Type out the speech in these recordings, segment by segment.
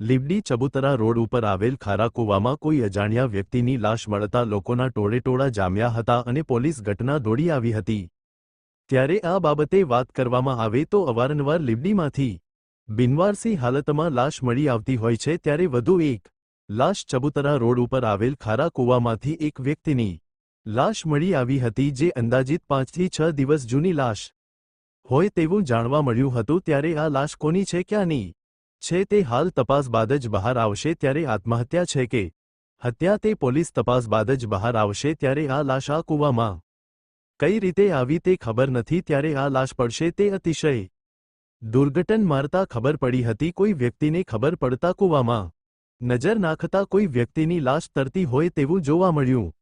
Limbdi ચબુતરા road ઉપર આવેલ ખારા કૂવામાં કોઈ અજાણ્યા વ્યક્તિની લાશ મળતા લોકોના ટોળેટોળા જામ્યા હતા અને પોલીસ ઘટના દોડી આવી હતી. ત્યારે આ બાબતે વાત કરવામાં આવે તો અવારનવાર લીબડીમાંથી બિનવારસી હાલતમાં લાશ મળી આવતી હોય છે ત્યારે વધુ એક લાશ ચબુતરા રોડ ઉપર આવેલ ખારા કૂવામાંથી એક વ્યક્તિની લાશ મળી આવી હતી જે અંદાજિત પાંચથી છ દિવસ જૂની લાશ હોય તેવું જાણવા મળ્યું હતું. ત્યારે આ લાશ કોની છે, ક્યાંની? છે તે હાલ તપાસ બાદ જ બહાર આવશે ત્યારે આત્મહત્યા છે કે હત્યા તે પોલીસ તપાસ બાદ જ બહાર આવશે ત્યારે આ લાશ આ કૂવામાં કઈ રીતે આવી તે ખબર નથી ત્યારે આ લાશ પડશે તે અતિશય દુર્ઘટન મારતા ખબર પડી હતી કોઈ વ્યક્તિને ખબર પડતા કૂવામાં નજર નાખતા કોઈ વ્યક્તિની લાશ તરતી હોય તેવું જોવા મળ્યું.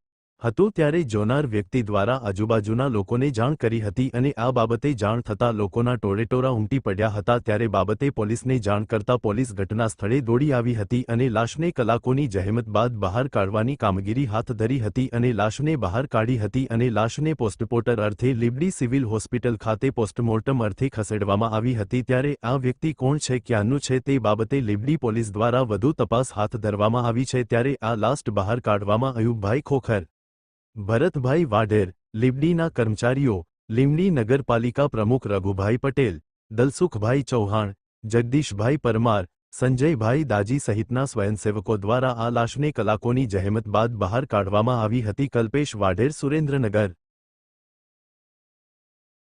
હતું ત્યારે જોનાર વ્યક્તિ દ્વારા આજુબાજુના લોકોને જાણ કરી હતી અને આ બાબતે જાણ થતાં લોકોના ટોળેટોરા ઉમટી પડ્યા હતા ત્યારે બાબતે પોલીસને જાણ કરતા પોલીસ ઘટના સ્થળે દોડી આવી હતી અને લાશને કલાકોની જહેમત બાદ બહાર કાઢવાની કામગીરી હાથ ધરી હતી અને લાશને બહાર કાઢી હતી અને લાશને પોસ્ટમોર્ટમ અર્થે લીબડી સિવિલ હોસ્પિટલ ખાતે પોસ્ટમોર્ટમ અર્થે ખસેડવામાં આવી હતી ત્યારે આ વ્યક્તિ કોણ છે, ક્યાંનું છે તે બાબતે લીબડી પોલીસ દ્વારા વધુ તપાસ હાથ ધરવામાં આવી છે ત્યારે આ લાસ્ટ બહાર કાઢવામાં અયુબભાઈ ખોખર ભરતભાઈ વાઢેર લીબડીના કર્મચારીઓ, લીમડી નગરપાલિકા પ્રમુખ રઘુભાઈ પટેલ, દલસુખભાઈ ચૌહાણ, જગદીશભાઈ પરમાર, સંજયભાઈ દાજી સહિતના સ્વયંસેવકો દ્વારા આ લાશને કલાકોની જહેમત બાદ બહાર કાઢવામાં આવી હતી કલ્પેશ વાઢેર સુરેન્દ્રનગર.